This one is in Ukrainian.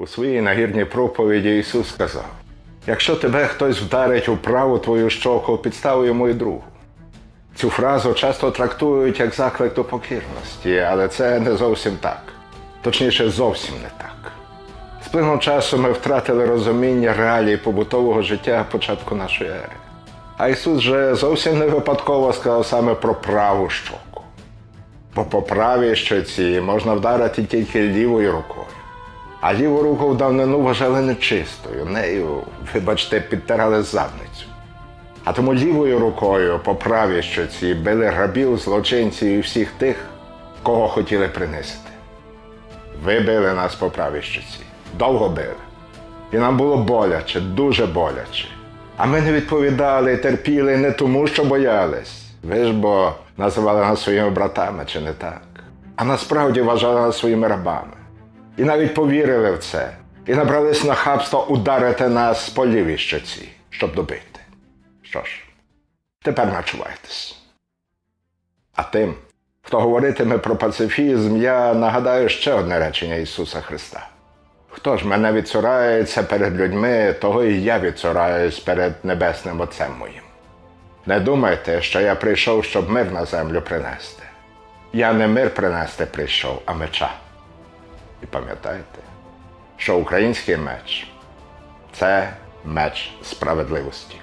У своїй нагірній проповіді Ісус сказав: якщо тебе хтось вдарить у праву твою щоку, підстав йому і другу. Цю фразу часто трактують як заклик до покірності, але це не зовсім так. Точніше, зовсім не так. З плином часу ми втратили розуміння реалій побутового життя початку нашої ери. А Ісус же зовсім не випадково сказав саме про праву щоку. Бо по правій щоці можна вдарити тільки лівою рукою. А ліву руку в давнину вважали нечистою. Нею, вибачте, підтирали задницю. А тому лівою рукою по правій щоці били рабів, злочинців і всіх тих, кого хотіли принизити. Ви били нас по правій щоці. Довго били. І нам було боляче, дуже боляче. А ми не відповідали терпіли не тому, що боялись. Ви ж бо називали нас своїми братами, чи не так? А насправді вважали нас своїми рабами. І навіть повірили в це. І набрались нахабства ударити нас по лівій щоці, щоб добити. Що ж, тепер начувайтесь. А тим, хто говоритиме про пацифізм, я нагадаю ще одне речення Ісуса Христа. Хто ж мене відцурається перед людьми, того і я відцураюсь перед Небесним Отцем моїм. Не думайте, що я прийшов, щоб мир на землю принести. Я не мир принести прийшов, а меча. І пам'ятайте, що український меч це меч справедливості.